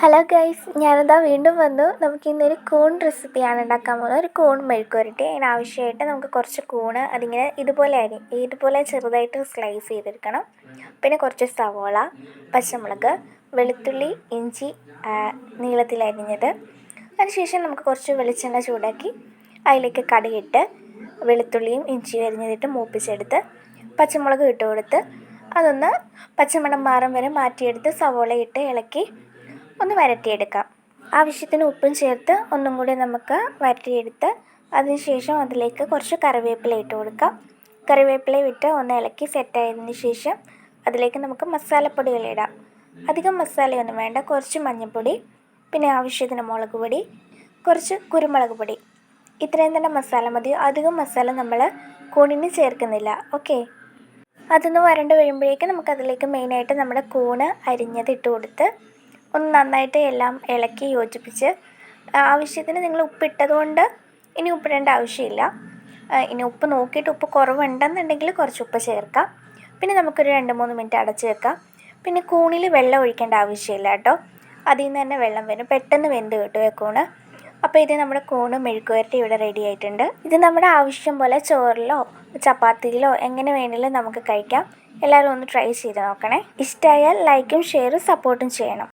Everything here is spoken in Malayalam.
ഹലോ ഗൈസ് ഞാനിതാ വീണ്ടും വന്നു. നമുക്ക് ഇന്നൊരു കൂൺ റെസിപ്പിയാണ് ഉണ്ടാക്കാൻ പോകുന്നത്. ഒരു കൂൺ മെഴുക്കുവരട്ടി. അതിനാവശ്യമായിട്ട് നമുക്ക് കുറച്ച് കൂണ് അതിങ്ങനെ ഇതുപോലെ അരി ഇതുപോലെ ചെറുതായിട്ട് സ്ലൈസ് ചെയ്തെടുക്കണം. പിന്നെ കുറച്ച് സവോള പച്ചമുളക് വെളുത്തുള്ളി ഇഞ്ചി നീളത്തിൽ അരിഞ്ഞത്. അതിനുശേഷം നമുക്ക് കുറച്ച് വെളിച്ചെണ്ണ ചൂടാക്കി അതിലേക്ക് കടയിട്ട് വെളുത്തുള്ളിയും ഇഞ്ചിയും അരിഞ്ഞതിട്ട് മൂപ്പിച്ചെടുത്ത് പച്ചമുളക് ഇട്ട് കൊടുത്ത് അതൊന്ന് പച്ചമണം മാറും വരെ മാറ്റിയെടുത്ത് സവോള ഇട്ട് ഇളക്കി ഒന്ന് വരട്ടിയെടുക്കാം. ആവശ്യത്തിന് ഉപ്പും ചേർത്ത് ഒന്നും കൂടി നമുക്ക് വരട്ടിയെടുത്ത് അതിനുശേഷം അതിലേക്ക് കുറച്ച് കറിവേപ്പില ഇട്ട് കൊടുക്കാം. കറിവേപ്പില ഇട്ട് ഒന്ന് ഇളക്കി സെറ്റായതിന് ശേഷം അതിലേക്ക് നമുക്ക് മസാലപ്പൊടികൾ ഇടാം. അധികം മസാലയൊന്നും വേണ്ട കുറച്ച് മഞ്ഞൾപ്പൊടി പിന്നെ ആവശ്യത്തിന് മുളക് പൊടി കുറച്ച് കുരുമുളക് പൊടി. ഇത്രയും തന്നെ മസാല മതി. അധികം മസാല നമ്മൾ കൂണിന് ചേർക്കുന്നില്ല. ഓക്കെ അതൊന്ന് വരണ്ട് വരുമ്പോഴേക്കും നമുക്കതിലേക്ക് മെയിനായിട്ട് നമ്മുടെ കൂണ് അരിഞ്ഞത് ഇട്ട് കൊടുത്ത് ഒന്ന് നന്നായിട്ട് എല്ലാം ഇളക്കി യോജിപ്പിച്ച് ആവശ്യത്തിന് നിങ്ങൾ ഉപ്പിട്ടത് കൊണ്ട് ഇനി ഉപ്പിടേണ്ട ആവശ്യമില്ല. ഇനി ഉപ്പ് നോക്കിയിട്ട് ഉപ്പ് കുറവുണ്ടെന്നുണ്ടെങ്കിൽ കുറച്ച് ഉപ്പ് ചേർക്കാം. പിന്നെ നമുക്കൊരു രണ്ട് മൂന്ന് മിനിറ്റ് അടച്ച് വെക്കാം. പിന്നെ കൂണിൽ വെള്ളം ഒഴിക്കേണ്ട ആവശ്യമില്ല കേട്ടോ. അതിൽ നിന്ന് തന്നെ വെള്ളം വരും. പെട്ടെന്ന് വെന്ത് കിട്ടും കൂണ്. അപ്പോൾ ഇത് നമ്മുടെ കൂണ് മെഴുക്കുവരട്ടി ഇവിടെ റെഡി ആയിട്ടുണ്ട്. ഇത് നമ്മുടെ ആവശ്യം പോലെ ചോറിലോ ചപ്പാത്തിയിലോ എങ്ങനെ വേണമെങ്കിലും നമുക്ക് കഴിക്കാം. എല്ലാവരും ഒന്ന് ട്രൈ ചെയ്ത് നോക്കണേ. ഇഷ്ടമായാൽ ലൈക്കും ഷെയറും സപ്പോർട്ടും ചെയ്യണം.